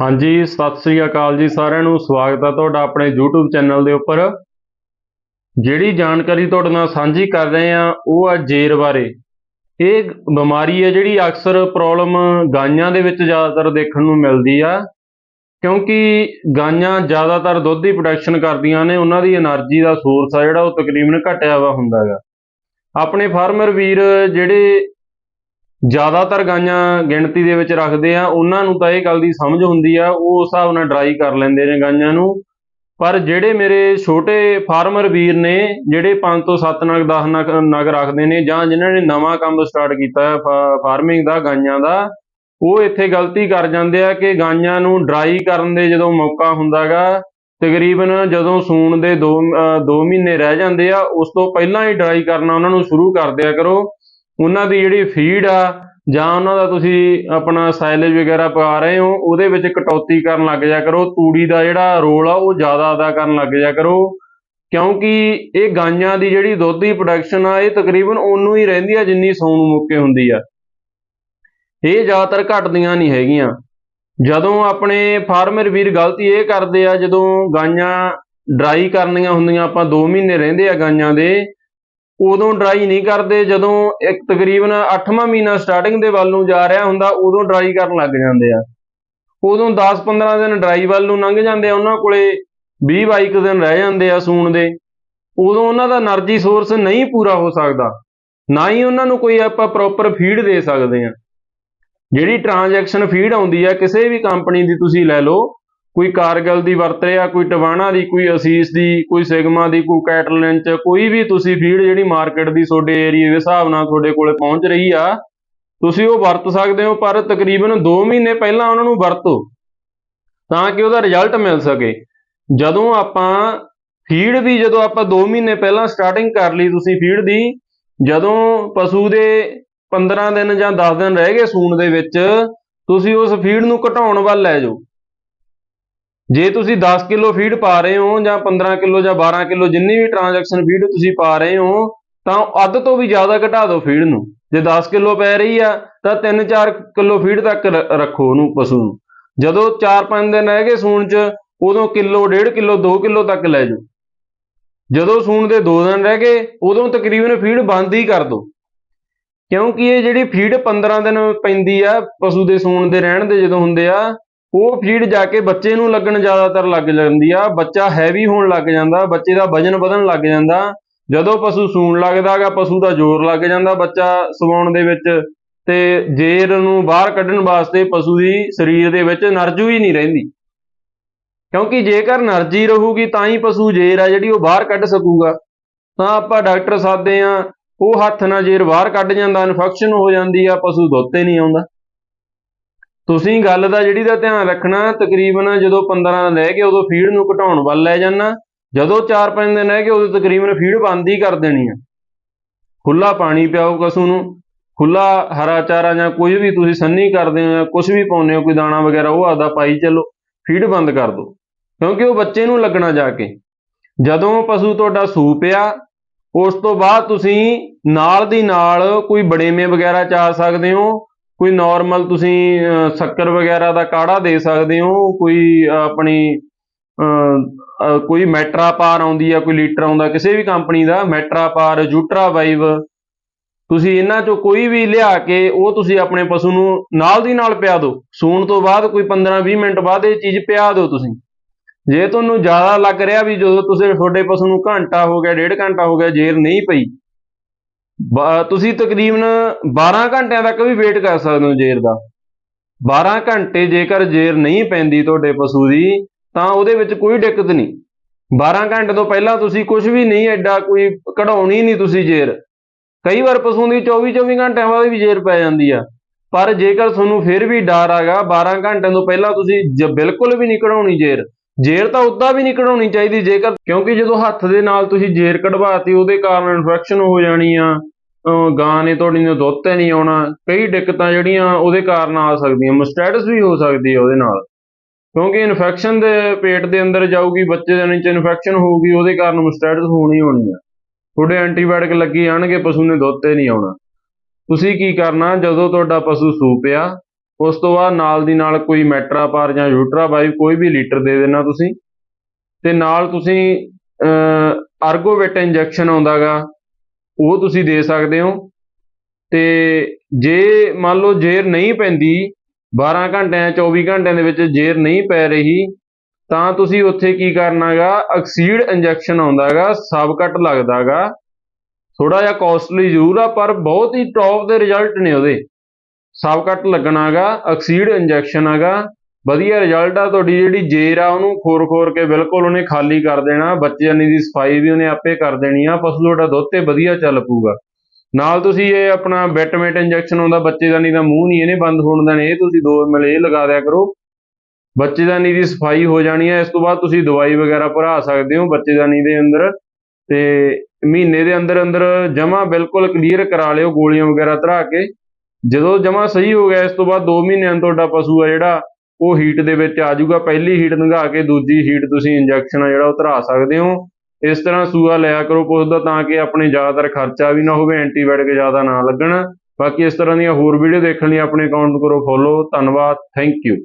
ਹਾਂਜੀ, ਸਤਿ ਸ੍ਰੀ ਅਕਾਲ ਜੀ ਸਾਰਿਆਂ ਨੂੰ। ਸਵਾਗਤ ਹੈ ਤੁਹਾਡਾ ਆਪਣੇ YouTube ਚੈਨਲ ਦੇ ਉੱਪਰ। ਜਿਹੜੀ ਜਾਣਕਾਰੀ ਤੁਹਾਡੇ ਨਾਲ ਸਾਂਝੀ ਕਰ ਰਹੇ ਆ, ਉਹ ਆ ਜੇਰ ਬਾਰੇ। ਇਹ ਬਿਮਾਰੀ ਹੈ ਜਿਹੜੀ ਅਕਸਰ ਪ੍ਰੋਬਲਮ ਗਾਈਆਂ ਦੇ ਵਿੱਚ ਜ਼ਿਆਦਾਤਰ ਦੇਖਣ ਨੂੰ ਮਿਲਦੀ ਆ। ਕਿਉਂਕਿ ਗਾਈਆਂ ਜ਼ਿਆਦਾਤਰ ਦੁੱਧ ਦੀ ਪ੍ਰੋਡਕਸ਼ਨ ਕਰਦੀਆਂ ਨੇ, ਉਹਨਾਂ ਦੀ એનર્ਜੀ ਦਾ ਸੋਰਸ ਆ ਜਿਹੜਾ ਉਹ ਤਕਰੀਬਨ ਘਟਿਆ ਹੋਇਆ ਹੁੰਦਾ ਹੈਗਾ। ਆਪਣੇ ਫਾਰਮਰ ਵੀਰ ਜਿਹੜੇ ਜ਼ਿਆਦਾਤਰ ਗਾਈਆਂ ਗਿਣਤੀ ਦੇ ਵਿੱਚ ਰੱਖਦੇ ਆ, ਉਹਨਾਂ ਨੂੰ ਤਾਂ ਇਹ ਗੱਲ ਦੀ ਸਮਝ ਹੁੰਦੀ ਆ, ਉਹ ਉਸ ਹਿਸਾਬ ਨਾਲ ਡਰਾਈ ਕਰ ਲੈਂਦੇ ਨੇ ਗਾਈਆਂ ਨੂੰ। ਪਰ ਜਿਹੜੇ ਮੇਰੇ ਛੋਟੇ ਫਾਰਮਰ ਵੀਰ ਨੇ, ਜਿਹੜੇ 5 ਤੋਂ 7 ਨਗ 10 ਨਗ ਨਗ ਰੱਖਦੇ ਨੇ, ਜਾਂ ਜਿਨ੍ਹਾਂ ਨੇ ਨਵਾਂ ਕੰਮ ਸਟਾਰਟ ਕੀਤਾ ਹੈ ਫਾਰਮਿੰਗ ਦਾ, ਗਾਈਆਂ ਦਾ, ਉਹ ਇੱਥੇ ਗਲਤੀ ਕਰ ਜਾਂਦੇ ਆ ਕਿ ਗਾਈਆਂ ਨੂੰ ਡਰਾਈ ਕਰਨ ਦੇ ਜਦੋਂ ਮੌਕਾ ਹੁੰਦਾਗਾ ਤਕਰੀਬਨ ਜਦੋਂ ਸੂਣ ਦੇ 2 2 ਮਹੀਨੇ ਰਹਿ ਜਾਂਦੇ ਆ, ਉਸ ਤੋਂ ਪਹਿਲਾਂ ਹੀ ਡਰਾਈ ਕਰਨਾ ਉਹਨਾਂ ਨੂੰ ਸ਼ੁਰੂ ਕਰ ਦਿਆ ਕਰੋ। ਉਹਨਾਂ ਦੀ ਜਿਹੜੀ ਫੀਡ ਆ, ਜਾਂ ਉਹਨਾਂ ਦਾ ਤੁਸੀਂ ਆਪਣਾ ਸਾਇਲੇਜ ਵਗੈਰਾ ਪਾ ਰਹੇ ਹੋ, ਉਹਦੇ ਵਿੱਚ ਕਟੌਤੀ ਕਰਨ ਲੱਗ ਜਾ ਕਰੋ, ਤੂੜੀ ਦਾ ਜਿਹੜਾ ਰੋਲ ਆ, ਉਹ ਜ਼ਿਆਦਾ ਅਦਾ ਕਰਨ ਲੱਗ ਜਾ ਕਰੋ। ਕਿਉਂਕਿ ਇਹ ਗਾਈਆਂ ਦੀ ਜਿਹੜੀ ਦੁੱਧ ਦੀ ਪ੍ਰੋਡਕਸ਼ਨ ਆ, ਇਹ ਤਕਰੀਬਨ ਉਹਨੂੰ ਹੀ ਰਹਿੰਦੀ ਆ, ਜਿੰਨੀ ਸੌਣ ਮੁੱਕੇ ਹੁੰਦੀ ਆ। ਇਹ ਜ਼ਿਆਦਾਤਰ ਘਟਦੀਆਂ ਨਹੀਂ ਹੈਗੀਆਂ। ਜਦੋਂ ਆਪਣੇ ਫਾਰਮਰ ਵੀਰ ਗਲਤੀ ਇਹ ਕਰਦੇ ਆ, ਜਦੋਂ ਗਾਈਆਂ ਡਰਾਈ ਕਰਨੀਆਂ ਹੁੰਦੀਆਂ, ਆਪਾਂ 2 ਮਹੀਨੇ ਰਹਿੰਦੇ ਆ ਗਾਈਆਂ ਦੇ ਉਦੋਂ ਡਰਾਈ ਨਹੀਂ ਕਰਦੇ, ਜਦੋਂ ਇੱਕ ਤਕਰੀਬਨ 8ਵਾਂ ਮਹੀਨਾ ਸਟਾਰਟਿੰਗ ਦੇ ਵੱਲ ਨੂੰ ਜਾ ਰਿਹਾ ਹੁੰਦਾ, ਉਦੋਂ ਡਰਾਈ ਕਰਨ ਲੱਗ ਜਾਂਦੇ ਆ। ਉਦੋਂ 10-15 ਦਿਨ ਡਰਾਈ ਵੱਲ ਨੂੰ ਲੰਘ ਜਾਂਦੇ ਆ, ਉਹਨਾਂ ਕੋਲੇ 20-22 ਦਿਨ ਰਹਿ ਜਾਂਦੇ ਆ ਸੂਣ ਦੇ। ਉਦੋਂ ਉਹਨਾਂ ਦਾ એનર્ਜੀ ਸੋਰਸ ਨਹੀਂ ਪੂਰਾ ਹੋ ਸਕਦਾ। ਨਾ ਹੀ ਉਹਨਾਂ ਨੂੰ ਕੋਈ ਆਪਾਂ ਪ੍ਰੋਪਰ ਫੀਡ ਦੇ ਸਕਦੇ ਆ। ਜਿਹੜੀ ਟ੍ਰਾਂਜੈਕਸ਼ਨ ਫੀਡ ਆਉਂਦੀ ਆ, ਕਿਸੇ ਵੀ ਕੰਪਨੀ ਦੀ ਤੁਸੀਂ ਲੈ ਲਓ ਕੋਈ ਕਾਰਗਲ ਦੀ ਵਰਤ ਰਿਹਾ ਕੋਈ ਟਵਾਣਾ ਦੀ, ਕੋਈ ਅਸੀਸ ਦੀ, ਕੋਈ ਸਿਗਮਾ ਦੀ, ਕੋਈ ਕੈਟਲਿਨ 'ਚ, ਕੋਈ ਵੀ ਤੁਸੀਂ ਫੀਡ ਜਿਹੜੀ ਮਾਰਕੀਟ ਦੀ ਤੁਹਾਡੇ ਏਰੀਆ ਦੇ ਹਿਸਾਬ ਨਾਲ ਤੁਹਾਡੇ ਕੋਲੇ ਪਹੁੰਚ ਰਹੀ ਆ, ਤੁਸੀਂ ਉਹ ਵਰਤ ਸਕਦੇ ਹੋ, ਪਰ ਤਕਰੀਬਨ 2 ਮਹੀਨੇ ਪਹਿਲਾਂ ਉਹਨਾਂ ਨੂੰ ਵਰਤੋ, ਤਾਂ ਕਿ ਉਹਦਾ ਰਿਜ਼ਲਟ ਮਿਲ ਸਕੇ। ਜਦੋਂ ਆਪਾਂ ਫੀਡ ਵੀ ਜਦੋਂ ਆਪਾਂ 2 ਮਹੀਨੇ ਪਹਿਲਾਂ ਸਟਾਰਟਿੰਗ ਕਰ ਲਈ ਤੁਸੀਂ ਫੀਡ ਦੀ, ਜਦੋਂ ਪਸ਼ੂ ਦੇ 15 ਦਿਨ ਜਾਂ 10 ਦਿਨ ਰਹਿ ਗਏ ਸੂਣ ਦੇ ਵਿੱਚ, ਤੁਸੀਂ ਉਸ ਫੀਡ ਨੂੰ ਘਟਾਉਣ ਵੱਲ ਲੈ ਜਾਓ। ਜੇ ਤੁਸੀਂ 10 ਕਿਲੋ ਫੀਡ ਪਾ ਰਹੇ ਹੋ ਜਾਂ 15 ਕਿਲੋ ਜਾਂ 12 ਕਿਲੋ ਜਿੰਨੀ ਵੀ ਟ੍ਰਾਂਜੈਕਸ਼ਨ ਫੀਡ ਤੁਸੀਂ ਪਾ ਰਹੇ ਹੋ, ਤਾਂ ਅੱਧ ਤੋਂ ਵੀ ਜ਼ਿਆਦਾ ਘਟਾ ਦਿਓ ਫੀਡ ਨੂੰ। ਜੇ 10 ਕਿਲੋ ਪੈ ਰਹੀ ਆ, ਤਾਂ 3-4 ਕਿਲੋ ਫੀਡ ਤੱਕ ਰੱਖੋ ਉਹਨੂੰ ਪਸ਼ੂ ਨੂੰ। ਜਦੋਂ 4-5 ਦਿਨ ਰਹਿ ਗਏ ਸੂਣ 'ਚ, ਉਦੋਂ ਕਿਲੋ 1.5 ਕਿਲੋ 2 ਕਿਲੋ ਤੱਕ ਲੈ ਜਾਓ। ਜਦੋਂ ਸੂਣ ਦੇ 2 ਦਿਨ ਰਹਿ ਗਏ, ਉਦੋਂ ਤਕਰੀਬਨ ਫੀਡ ਬੰਦ ਹੀ ਕਰ ਦਿਓ। ਕਿਉਂਕਿ ਇਹ ਜਿਹੜੀ ਫੀਡ 15 ਦਿਨ ਪੈਂਦੀ ਆ, ਪਸ਼ੂ ਦੇ ਸੂਣ ਦੇ ਰਹਿਣ ਦੇ ਜਦੋਂ ਹੁੰਦੇ ਆ ਉਹ ਫੀਡ ਜਾ ਕੇ ਬੱਚੇ ਨੂੰ ਲੱਗਣ ਜ਼ਿਆਦਾਤਰ ਲੱਗ ਜਾਂਦੀ ਆ, ਬੱਚਾ ਹੈਵੀ ਹੋਣ ਲੱਗ ਜਾਂਦਾ, ਬੱਚੇ ਦਾ ਵਜਨ ਵਧਣ ਲੱਗ ਜਾਂਦਾ। ਜਦੋਂ ਪਸ਼ੂ ਸੂਣ ਲੱਗਦਾਗਾ ਪਸ਼ੂ ਦਾ ਜ਼ੋਰ ਲੱਗ ਜਾਂਦਾ ਬੱਚਾ ਸਵਾਉਣ ਦੇ ਵਿੱਚ ਤੇ ਜੇਰ ਨੂੰ ਬਾਹਰ ਕੱਢਣ ਵਾਸਤੇ ਪਸ਼ੂ ਦੀ ਸਰੀਰ ਦੇ ਵਿੱਚ ਨਰਜੂ ਹੀ ਨਹੀਂ ਰਹਿੰਦੀ। ਕਿਉਂਕਿ ਜੇਕਰ ਨਰਜੀ ਰਹੂਗੀ ਤਾਂ ਹੀ ਪਸ਼ੂ ਜੇਰ ਆ ਜਿਹੜੀ ਉਹ ਬਾਹਰ ਕੱਢ ਸਕੂਗਾ। ਤਾਂ ਆਪਾਂ ਡਾਕਟਰ ਸਾਦੇ ਆ ਉਹ ਹੱਥ ਨਾਲ ਜੇਰ ਬਾਹਰ ਕੱਢ ਜਾਂਦਾ ਇਨਫੈਕਸ਼ਨ ਹੋ ਜਾਂਦੀ ਆ, ਪਸ਼ੂ ਦੁੱਧ ਤੇ ਨਹੀਂ ਆਉਂਦਾ। ਤੁਸੀਂ ਗੱਲ ਦਾ ਜਿਹੜੀ ਦਾ ਧਿਆਨ ਰੱਖਣਾ, ਤਕਰੀਬਨ ਜਦੋਂ 15 ਦਿਨ ਰਹਿ ਗਏ, ਉਦੋਂ ਫੀਡ ਨੂੰ ਘਟਾਉਣ ਵੱਲ ਲੈ ਜਾਣਾ। ਜਦੋਂ 4-5 ਦਿਨ ਰਹਿ ਗਏ, ਉਦੋਂ ਤਕਰੀਬਨ ਫੀਡ ਬੰਦ ਹੀ ਕਰ ਦੇਣੀ ਆ। ਖੁੱਲਾ ਪਾਣੀ ਪਿਆਓ ਪਸ਼ੂ ਨੂੰ ਖੁੱਲਾ ਹਰਾ ਚਾਰਾ ਜਾਂ ਕੋਈ ਵੀ ਤੁਸੀਂ ਸੰਨੀ ਕਰਦੇ ਹੋ ਜਾਂ ਕੁਝ ਵੀ ਪਾਉਂਦੇ ਹੋ, ਕੋਈ ਦਾਣਾ ਵਗੈਰਾ, ਉਹ ਆਦਾ ਪਾਈ ਚੱਲੋ, ਫੀਡ ਬੰਦ ਕਰ ਦਿਓ ਕਿਉਂਕਿ ਉਹ ਬੱਚੇ ਨੂੰ ਲੱਗਣਾ ਜਾ ਕੇ। ਜਦੋਂ ਪਸ਼ੂ ਤੁਹਾਡਾ ਸੂ ਪਿਆ ਉਸ ਤੋਂ ਬਾਅਦ ਤੁਸੀਂ ਨਾਲ ਦੀ ਨਾਲ ਕੋਈ ਬੜੇਵੇਂ ਵਗੈਰਾ ਚਾ ਸਕਦੇ ਹੋ ਕੋਈ ਨਾਰਮਲ ਤੁਸੀਂ ਅਹ, ਸ਼ੱਕਰ ਵਗੈਰਾ ਦਾ ਕਾੜਾ ਦੇ ਸਕਦੇ ਹੋ ਕੋਈ ਆਪਣੀ ਅਹ, ਕੋਈ ਮੈਟਰਾ ਪਾਰ ਆਉਂਦੀ ਆ ਕੋਈ ਲੀਟਰ ਆਉਂਦਾ ਕਿਸੇ ਵੀ ਕੰਪਨੀ ਦਾ ਮੈਟਰਾ ਪਾਰ ਜੂਟਰਾ ਵਾਈਵ ਤੁਸੀਂ ਇਹਨਾਂ ਚੋਂ ਕੋਈ ਵੀ ਲਿਆ ਕੇ ਉਹ ਤੁਸੀਂ ਆਪਣੇ ਪਸ਼ੂ ਨੂੰ ਨਾਲ ਦੀ ਨਾਲ ਪਿਆ ਦਿਓ। ਸੂਣ ਤੋਂ ਬਾਅਦ ਕੋਈ 15-20 ਮਿੰਟ ਬਾਅਦ ਇਹ ਚੀਜ਼ ਪਿਆ ਦਿਓ ਤੁਸੀਂ। ਜੇ ਤੁਹਾਨੂੰ ਜ਼ਿਆਦਾ ਲੱਗ ਰਿਹਾ ਵੀ ਜਦੋਂ ਤੁਸੀਂ ਤੁਹਾਡੇ ਪਸ਼ੂ ਨੂੰ ਘੰਟਾ ਹੋ ਗਿਆ ਡੇਢ ਘੰਟਾ ਹੋ ਗਿਆ ਜੇਰ ਨਹੀਂ ਪਈ ਤੁਸੀਂ ਤਕਰੀਬਨ 12 ਘੰਟਿਆਂ ਤੱਕ ਵੀ ਵੇਟ ਕਰ ਸਕਦੇ ਹੋ ਜੇਰ ਦਾ। 12 ਘੰਟੇ ਜੇਕਰ ਜੇਰ ਨਹੀਂ ਪੈਂਦੀ ਤੁਹਾਡੇ ਪਸ਼ੂ ਦੀ, ਤਾਂ ਉਹਦੇ ਵਿੱਚ ਕੋਈ ਦਿੱਕਤ ਨਹੀਂ। 12 ਘੰਟੇ ਤੋਂ ਪਹਿਲਾਂ ਤੁਸੀਂ ਕੁਝ ਵੀ ਨਹੀਂ, ਐਡਾ ਕੋਈ ਕਢਾਉਣੀ ਨਹੀਂ ਤੁਸੀਂ ਜੇਰ ਕਈ ਵਾਰ ਪਸ਼ੂ ਦੀ 24-24 ਘੰਟਿਆਂ ਬਾਅਦ ਵੀ ਜੇਰ ਪੈ ਜਾਂਦੀ ਆ। ਪਰ ਜੇਕਰ ਤੁਹਾਨੂੰ ਫਿਰ ਵੀ ਡਰ ਆਗਾ 12 ਘੰਟਿਆਂ ਤੋਂ ਪਹਿਲਾਂ ਤੁਸੀਂ ਜ- ਬਿਲਕੁਲ ਵੀ ਨਹੀਂ ਕਢਾਉਣੀ ਜੇਰ ਜੇਰ ਤਾਂ ਉਦਾਂ ਵੀ ਨਹੀਂ ਕਢਾਉਣੀ ਚਾਹੀਦੀ ਜੇਕਰ, ਕਿਉਂਕਿ ਜਦੋਂ ਹੱਥ ਦੇ ਨਾਲ ਤੁਸੀਂ ਜੇਰ ਕਢਵਾਤੀ, ਉਹਦੇ ਕਾਰਨ ਇਨਫੈਕਸ਼ਨ ਹੋ ਜਾਣੀ ਆ ਗਾਂ ਨੇ ਤੁਹਾਡੀ ਨੇ ਦੁੱਧ ਤੇ ਨਹੀਂ ਆਉਣਾ, ਕਈ ਦਿੱਕਤਾਂ ਜਿਹੜੀਆਂ ਉਹਦੇ ਕਾਰਨ ਆ ਸਕਦੀਆਂ ਮਸਟੈਟਸ ਵੀ ਹੋ ਸਕਦੀ ਹੈ ਉਹਦੇ ਨਾਲ। ਕਿਉਂਕਿ ਇਨਫੈਕਸ਼ਨ ਦੇ ਪੇਟ ਦੇ ਅੰਦਰ ਜਾਊਗੀ, ਬੱਚੇ ਦੇ ਨੀਚੇ ਇਨਫੈਕਸ਼ਨ ਹੋਊਗੀ, ਉਹਦੇ ਕਾਰਨ ਮਸਟੈਟਸ ਹੋਣੀ ਹੋਣੀ ਆ। ਤੁਹਾਡੇ ਐਂਟੀਬਾਇਓਟਿਕ ਲੱਗੀ ਜਾਣਗੇ, ਪਸ਼ੂ ਨੇ ਦੁੱਧ ਤੇ ਨਹੀਂ ਆਉਣਾ। ਤੁਸੀਂ ਕੀ ਕਰਨਾ, ਜਦੋਂ ਤੁਹਾਡਾ ਪਸ਼ੂ ਸੂ ਪਿਆ ਉਸ ਤੋਂ ਬਾਅਦ ਨਾਲ ਦੀ ਨਾਲ ਕੋਈ ਮੈਟਰਾਪਾਰ ਜਾਂ ਯੂਟਰਾਬਾਈਵ ਕੋਈ ਵੀ ਲੀਟਰ ਦੇ ਦੇਣਾ ਤੁਸੀਂ। ਤੇ ਨਾਲ ਤੁਸੀਂ ਅਰਗੋਵਿਟ ਇੰਜੈਕਸ਼ਨ ਆਉਂਦਾਗਾ, ਉਹ ਤੁਸੀਂ ਦੇ ਸਕਦੇ ਹੋ। ਤੇ ਜੇ ਮੰਨ ਲਓ ਜੇਰ ਨਹੀਂ ਪੈਂਦੀ 12 ਘੰਟਿਆਂ 24 ਘੰਟਿਆਂ ਦੇ ਵਿੱਚ ਜੇਰ ਨਹੀਂ ਪੈ ਰਹੀ, ਤਾਂ ਤੁਸੀਂ ਉੱਥੇ ਕੀ ਕਰਨਾਗਾ, ਅਕਸੀਡ ਇੰਜੈਕਸ਼ਨ ਆਉਂਦਾਗਾ ਸਬ ਕੱਟ ਲੱਗਦਾਗਾ। ਥੋੜਾ ਜਿਹਾ ਕਾਸਟਲੀ ਜ਼ਰੂਰ ਆ, ਪਰ ਬਹੁਤ ਹੀ ਟੌਪ ਦੇ ਰਿਜ਼ਲਟ ਨੇ ਉਹਦੇ। ਸਭ ਕੱਟ ਲੱਗਣਾਗਾ ਅਕਸੀਡ ਇੰਜੈਕਸ਼ਨ ਹੈਗਾ। ਵਧੀਆ ਰਿਜ਼ਲਟ ਆ ਤੁਹਾਡੀ ਜਿਹੜੀ ਜੇਰ ਆ, ਉਹਨੂੰ ਖੋਰ ਖੋਰ ਕੇ ਬਿਲਕੁਲ ਉਹਨੇ ਖਾਲੀ ਕਰ ਦੇਣਾ। ਬੱਚਿਆਨੀ ਦੀ ਸਫ਼ਾਈ ਵੀ ਉਹਨੇ ਆਪੇ ਕਰ ਦੇਣੀ ਆ, ਪਸ਼ੂ ਤੁਹਾਡਾ ਦੁੱਧ ਤੇ ਵਧੀਆ ਚੱਲ ਪੂਗਾ ਨਾਲ ਤੁਸੀਂ ਇਹ ਆਪਣਾ ਬੈਟਮੇਟ ਇੰਜੈਕਸ਼ਨ ਆਉਂਦਾ ਬੱਚੇਦਾਨੀ ਦਾ ਮੂੰਹ ਨਹੀਂ ਇਹਨੇ ਬੰਦ ਹੋਣ ਦੇਣਾ, ਇਹ ਤੁਸੀਂ 2 ml ਇਹ ਲਗਾ ਦਿਆ ਕਰੋ। ਬੱਚੇਦਾਨੀ ਦੀ ਸਫ਼ਾਈ ਹੋ ਜਾਣੀ ਹੈ ਇਸ ਤੋਂ ਬਾਅਦ ਤੁਸੀਂ ਦਵਾਈ ਵਗੈਰਾ ਭਰਾ ਸਕਦੇ ਹੋ ਬੱਚੇਦਾਨੀ ਦੇ ਅੰਦਰ। ਤੇ ਮਹੀਨੇ ਦੇ ਅੰਦਰ ਅੰਦਰ ਜਮਾ ਬਿਲਕੁਲ ਕਲੀਅਰ ਕਰਾ ਲਿਓ ਗੋਲੀਆਂ ਵਗੈਰਾ ਧਰਾ ਕੇ। ਜਦੋਂ ਜਮਾ ਸਹੀ ਹੋ ਗਿਆ, ਇਸ ਤੋਂ ਬਾਅਦ 2 ਮਹੀਨਿਆਂ ਨੂੰ ਤੁਹਾਡਾ ਪਸ਼ੂ ਆ ਜਿਹੜਾ, ਉਹ ਹੀਟ ਦੇ ਵਿੱਚ ਆ ਜਾਊਗਾ। ਪਹਿਲੀ ਹੀਟ ਲੰਘਾ ਕੇ ਦੂਜੀ ਹੀਟ ਤੁਸੀਂ ਇੰਜੈਕਸ਼ਨ ਆ ਜਿਹੜਾ, ਉਹ ਧਰਾ ਸਕਦੇ ਹੋ। ਇਸ ਤਰ੍ਹਾਂ ਸੂਆ ਲਿਆ ਕਰੋ ਪੁੱਛਦਾ ਤਾਂ ਕਿ ਆਪਣੇ ਜ਼ਿਆਦਾਤਰ ਖਰਚਾ ਵੀ ਨਾ ਹੋਵੇ ਐਂਟੀਬਾਇਓਟਿਕ ਜ਼ਿਆਦਾ ਨਾ ਲੱਗਣ। ਬਾਕੀ ਇਸ ਤਰ੍ਹਾਂ ਦੀਆਂ ਹੋਰ ਵੀਡੀਓ ਦੇਖਣ ਲਈ ਆਪਣੇ ਅਕਾਊਂਟ ਨੂੰ ਕਰੋ ਫੋਲੋ ਧੰਨਵਾਦ। Thank you